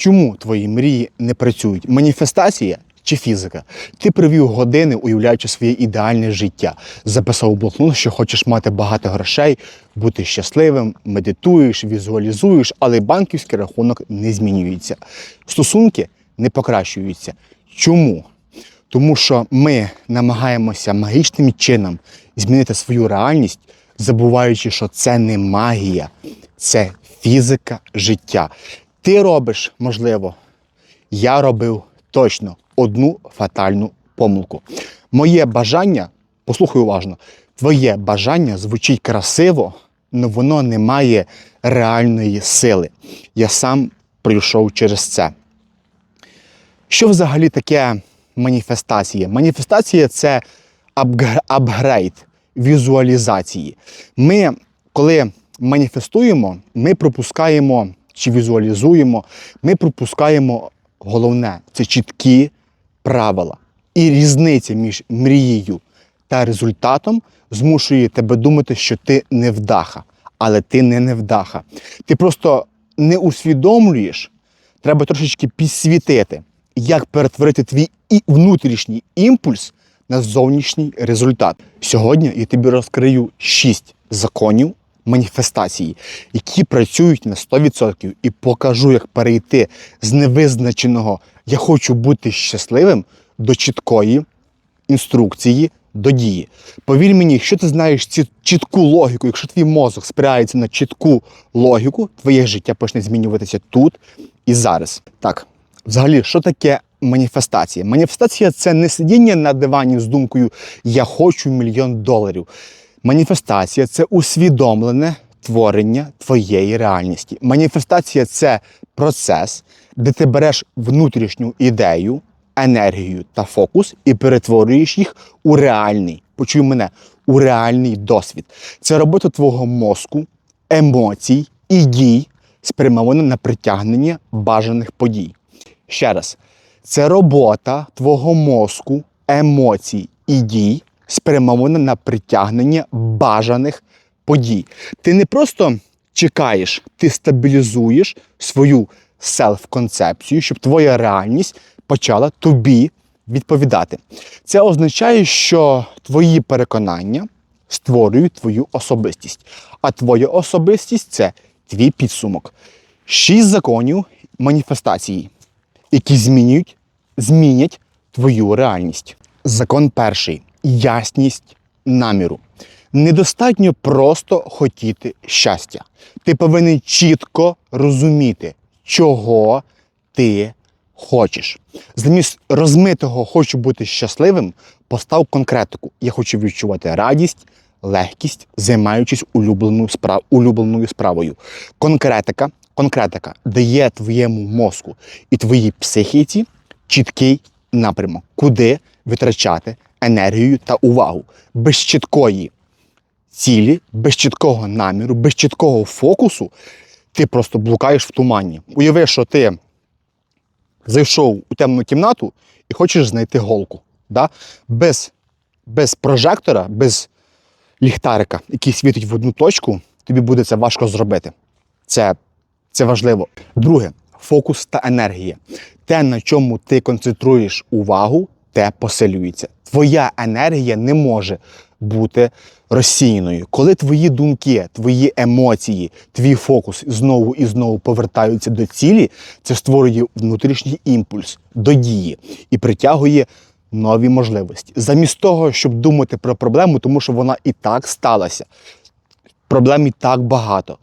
Чому твої мрії не працюють? Маніфестація чи фізика? Ти провів години, уявляючи своє ідеальне життя. Записав у блокнот, що хочеш мати багато грошей, бути щасливим, медитуєш, візуалізуєш, але банківський рахунок не змінюється. Стосунки не покращуються. Чому? Тому що ми намагаємося магічним чином змінити свою реальність, забуваючи, що це не магія, це фізика життя. Ти робиш, можливо, я робив точно одну фатальну помилку. Моє бажання, послухай уважно, твоє бажання звучить красиво, але воно не має реальної сили. Я сам пройшов через це. Що взагалі таке маніфестація? Маніфестація це апгр- апгрейд візуалізації. Ми, коли маніфестуємо, ми пропускаємо чи візуалізуємо, ми пропускаємо головне це чіткі правила. І різниця між мрією та результатом змушує тебе думати, що ти невдаха. Але ти не невдаха. Ти просто не усвідомлюєш, треба трошечки підсвітити, як перетворити твій внутрішній імпульс на зовнішній результат. Сьогодні я тобі розкрию шість законів маніфестації, які працюють на 100% і покажу, як перейти з невизначеного Я хочу бути щасливим до чіткої інструкції до дії. Повір мені, якщо ти знаєш цю чітку логіку, якщо твій мозок спирається на чітку логіку, твоє життя почне змінюватися тут і зараз. Так, взагалі, що таке маніфестація? Маніфестація це не сидіння на дивані з думкою Я хочу мільйон доларів. Маніфестація це усвідомлене творення твоєї реальності. Маніфестація це процес, де ти береш внутрішню ідею, енергію та фокус і перетворюєш їх у реальний, почуй мене, у реальний досвід. Це робота твого мозку, емоцій і дій, спрямована на притягнення бажаних подій. Ще раз, це робота твого мозку, емоцій і дій, спрямована на притягнення бажаних подій. Ти не просто чекаєш, ти стабілізуєш свою селф-концепцію, щоб твоя реальність почала тобі відповідати. Це означає, що твої переконання створюють твою особистість, а твоя особистість це твій підсумок. Шість законів маніфестації, які змінюють, змінять твою реальність. Закон перший ясність наміру. Недостатньо просто хотіти щастя. Ти повинен чітко розуміти, чого ти хочеш. Замість розмитого хочу бути щасливим, постав конкретику. Я хочу відчувати радість, легкість, займаючись улюбленою, справ... улюбленою справою. Конкретика, конкретика дає твоєму мозку і твоїй психіці чіткий напрямок, куди витрачати енергію та увагу. Без чіткої цілі, без чіткого наміру, без чіткого фокусу, ти просто блукаєш в тумані. Уяви, що ти зайшов у темну кімнату і хочеш знайти голку. Да? Без, без прожектора, без ліхтарика, який світить в одну точку, тобі буде це важко зробити. Це, це важливо. Друге, фокус та енергія. Те, на чому ти концентруєш увагу, те посилюється. Твоя енергія не може бути розсіяною. Коли твої думки, твої емоції, твій фокус знову і знову повертаються до цілі, це створює внутрішній імпульс до дії і притягує нові можливості. Замість того, щоб думати про проблему, тому що вона і так сталася. Проблем і так багато.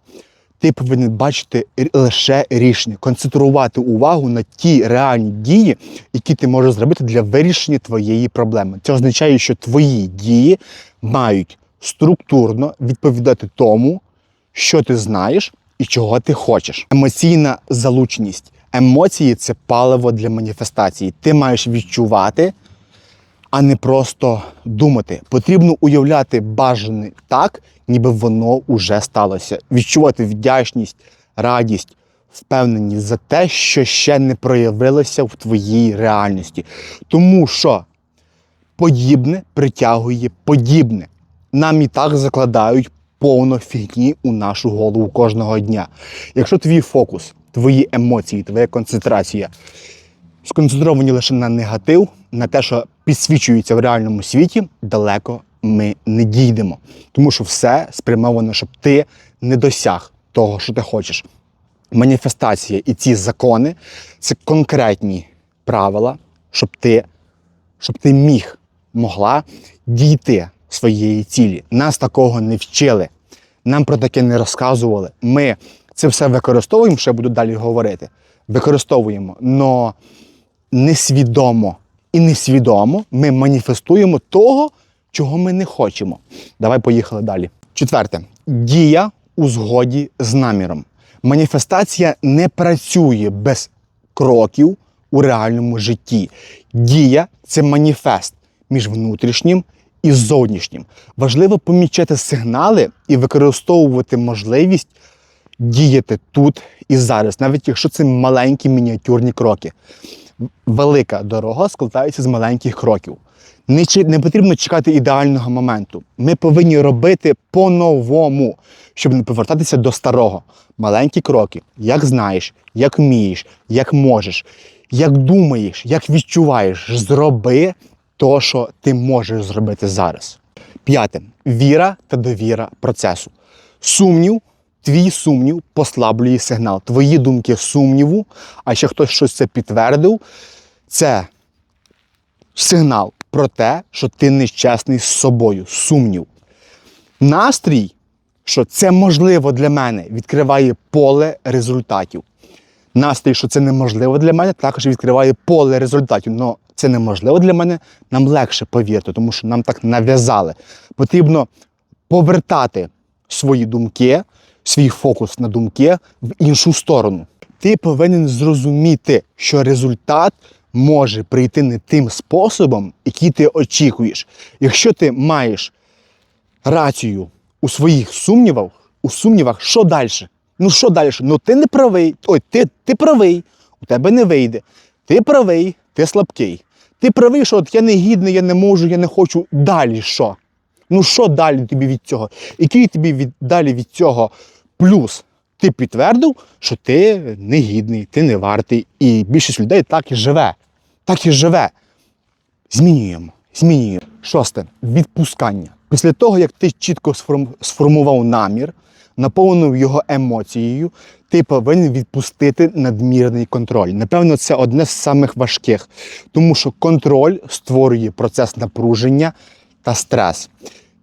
Ти повинен бачити лише рішення, концентрувати увагу на ті реальні дії, які ти можеш зробити для вирішення твоєї проблеми. Це означає, що твої дії мають структурно відповідати тому, що ти знаєш і чого ти хочеш. Емоційна залученість. Емоції це паливо для маніфестації. Ти маєш відчувати, а не просто думати. Потрібно уявляти бажане так, ніби воно уже сталося. Відчувати вдячність, радість, впевненість за те, що ще не проявилося в твоїй реальності. Тому що подібне притягує подібне. Нам і так закладають повно фігні у нашу голову кожного дня. Якщо твій фокус, твої емоції, твоя концентрація сконцентровані лише на негатив, на те, що підсвічується в реальному світі, далеко ми не дійдемо. Тому що все спрямовано, щоб ти не досяг того, що ти хочеш. Маніфестація і ці закони це конкретні правила, щоб ти, щоб ти міг, могла дійти своєї цілі. Нас такого не вчили. Нам про таке не розказували. Ми це все використовуємо, я буду далі говорити. Використовуємо, але несвідомо і несвідомо ми маніфестуємо того, чого ми не хочемо. Давай поїхали далі. Четверте. Дія у згоді з наміром. Маніфестація не працює без кроків у реальному житті. Дія це маніфест між внутрішнім і зовнішнім. Важливо помічати сигнали і використовувати можливість діяти тут і зараз, навіть якщо це маленькі мініатюрні кроки. Велика дорога складається з маленьких кроків. Не, не потрібно чекати ідеального моменту. Ми повинні робити по-новому, щоб не повертатися до старого. Маленькі кроки, як знаєш, як вмієш, як можеш, як думаєш, як відчуваєш, зроби то, що ти можеш зробити зараз. П'яте віра та довіра процесу. Сумнів, твій сумнів послаблює сигнал. Твої думки сумніву, а ще хтось щось це підтвердив, це сигнал про те, що ти нещасний з собою, сумнів. Настрій, що це можливо для мене, відкриває поле результатів. Настрій, що це неможливо для мене, також відкриває поле результатів. Но це неможливо для мене, нам легше повірити, тому що нам так нав'язали. Потрібно повертати свої думки, свій фокус на думки в іншу сторону. Ти повинен зрозуміти, що результат може прийти не тим способом, який ти очікуєш. Якщо ти маєш рацію у своїх сумнівах, у сумнівах, що далі? Ну що далі? Ну ти не правий. Ой, ти, ти правий, у тебе не вийде. Ти правий, ти слабкий. Ти правий, що от я не гідний, я не можу, я не хочу. Далі що? Ну що далі тобі від цього? Який тобі від, далі від цього плюс? Ти підтвердив, що ти негідний, ти не вартий. І більшість людей так і живе. Так і живе. Змінюємо, змінюємо. Шосте відпускання. Після того, як ти чітко сформував намір, наповнив його емоцією, ти повинен відпустити надмірний контроль. Напевно, це одне з самих важких, тому що контроль створює процес напруження та стрес.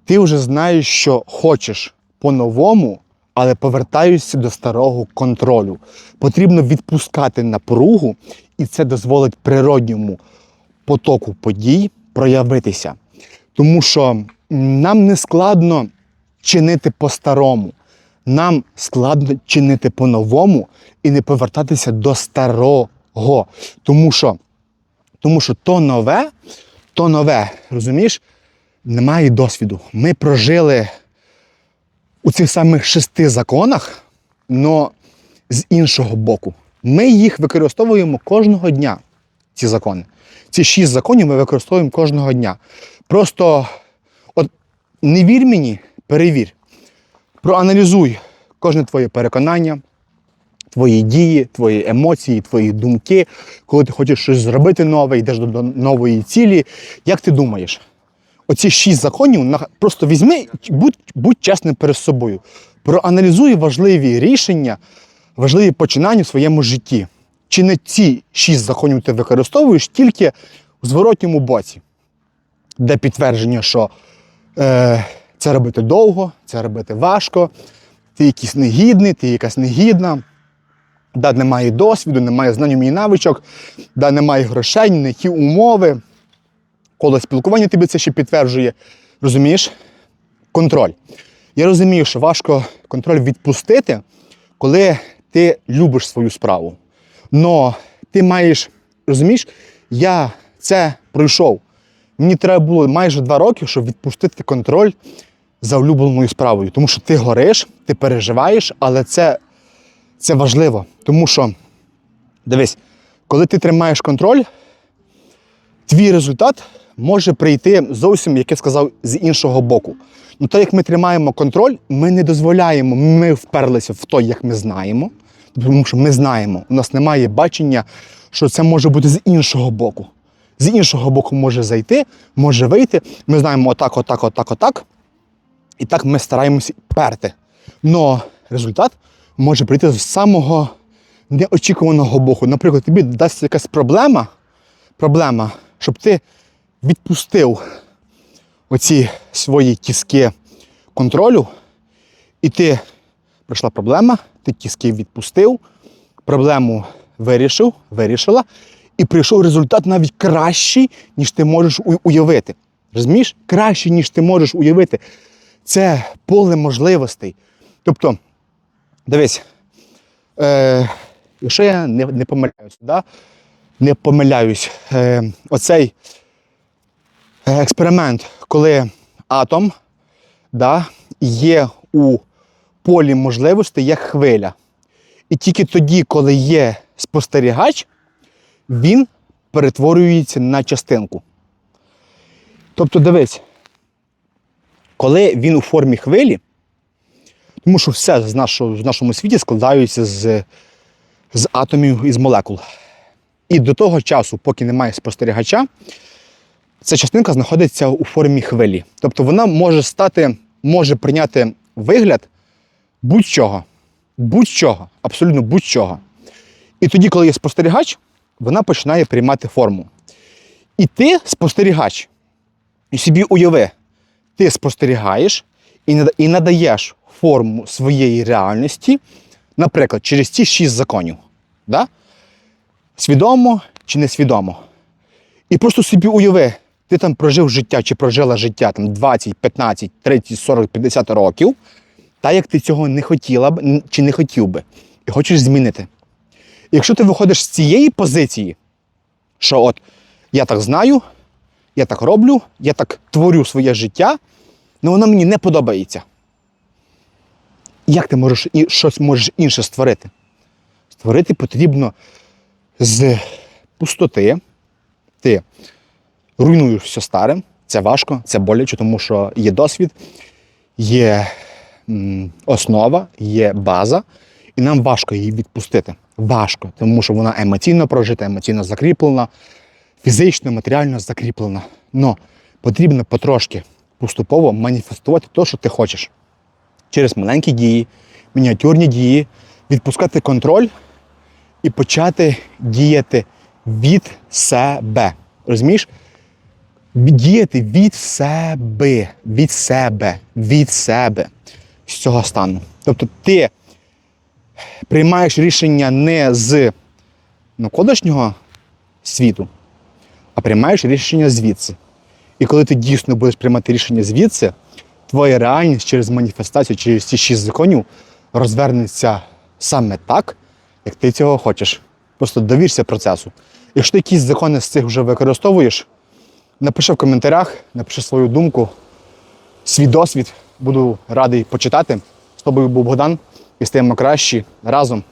Ти вже знаєш, що хочеш по-новому, але повертаєшся до старого контролю. Потрібно відпускати напругу, і це дозволить природньому потоку подій проявитися. Тому що нам не складно чинити по-старому. Нам складно чинити по-новому і не повертатися до старого. Тому що, тому що то нове, то нове, розумієш, немає досвіду. Ми прожили у цих самих шести законах, але з іншого боку. Ми їх використовуємо кожного дня, ці закони. Ці шість законів ми використовуємо кожного дня. Просто от не вір мені, перевір. Проаналізуй кожне твоє переконання, твої дії, твої емоції, твої думки, коли ти хочеш щось зробити нове, йдеш до, нової цілі. Як ти думаєш? Оці шість законів на- просто візьми, будь, будь чесним перед собою. Проаналізуй важливі рішення, важливі починання в своєму житті. Чи не ці шість законів ти використовуєш тільки в зворотньому боці, де підтвердження, що е, це робити довго, це робити важко, ти якийсь негідний, ти якась негідна, да, немає досвіду, немає знань і навичок, да, немає грошей, ні ті умови. Коло спілкування тобі це ще підтверджує. Розумієш? Контроль. Я розумію, що важко контроль відпустити, коли ти любиш свою справу. Но ти маєш, розумієш, я це пройшов. Мені треба було майже два роки, щоб відпустити контроль за улюбленою справою. Тому що ти гориш, ти переживаєш, але це, це важливо. Тому що, дивись, коли ти тримаєш контроль, твій результат може прийти зовсім, як я сказав, з іншого боку. Ну, так як ми тримаємо контроль, ми не дозволяємо, ми вперлися в то, як ми знаємо, Тому що ми знаємо, у нас немає бачення, що це може бути з іншого боку. З іншого боку може зайти, може вийти. Ми знаємо отак, отак, отак, отак. І так ми стараємося перти. Но результат може прийти з самого неочікуваного боку. Наприклад, тобі дасть якась проблема, проблема, щоб ти відпустив оці свої тіски контролю, і ти прийшла проблема, ти тіски відпустив, проблему вирішив, вирішила, і прийшов результат навіть кращий, ніж ти можеш уявити. Розумієш? Кращий, ніж ти можеш уявити. Це поле можливостей. Тобто, дивись, е, якщо я не, не помиляюсь, да? Не помиляюсь, е, оцей е, експеримент, коли атом да, є у полі можливостей як хвиля. І тільки тоді, коли є спостерігач, він перетворюється на частинку. Тобто, дивись, коли він у формі хвилі, тому що все в нашому світі складається з, з атомів і з молекул. І до того часу, поки немає спостерігача, ця частинка знаходиться у формі хвилі. Тобто вона може стати, може прийняти вигляд будь-чого. Будь-чого, абсолютно будь-чого. І тоді, коли є спостерігач, вона починає приймати форму. І ти спостерігач. І собі уяви, ти спостерігаєш і надаєш форму своєї реальності, наприклад, через ці шість законів. Да? Свідомо чи несвідомо. І просто собі уяви, ти там прожив життя чи прожила життя там 20, 15, 30, 40, 50 років, та як ти цього не хотіла б чи не хотів би, і хочеш змінити. І якщо ти виходиш з цієї позиції, що от я так знаю, я так роблю, я так творю своє життя, але воно мені не подобається. Як ти можеш і щось можеш інше створити? Створити потрібно з пустоти. Ти руйнуєш все старе, це важко, це боляче, тому що є досвід, є основа, є база, і нам важко її відпустити. Важко, тому що вона емоційно прожита, емоційно закріплена, фізично, матеріально закріплена. Но потрібно потрошки поступово маніфестувати те, що ти хочеш. Через маленькі дії, мініатюрні дії, відпускати контроль і почати діяти від себе. Розумієш? Діяти від себе, від себе, від себе з цього стану. Тобто ти приймаєш рішення не з навколишнього світу, а приймаєш рішення звідси. І коли ти дійсно будеш приймати рішення звідси, твоя реальність через маніфестацію, через ці шість законів розвернеться саме так, як ти цього хочеш. Просто довірся процесу. Якщо ти якісь закони з цих вже використовуєш, напиши в коментарях, напиши свою думку, свій досвід. Буду радий почитати. З тобою був Богдан і стаємо кращі разом.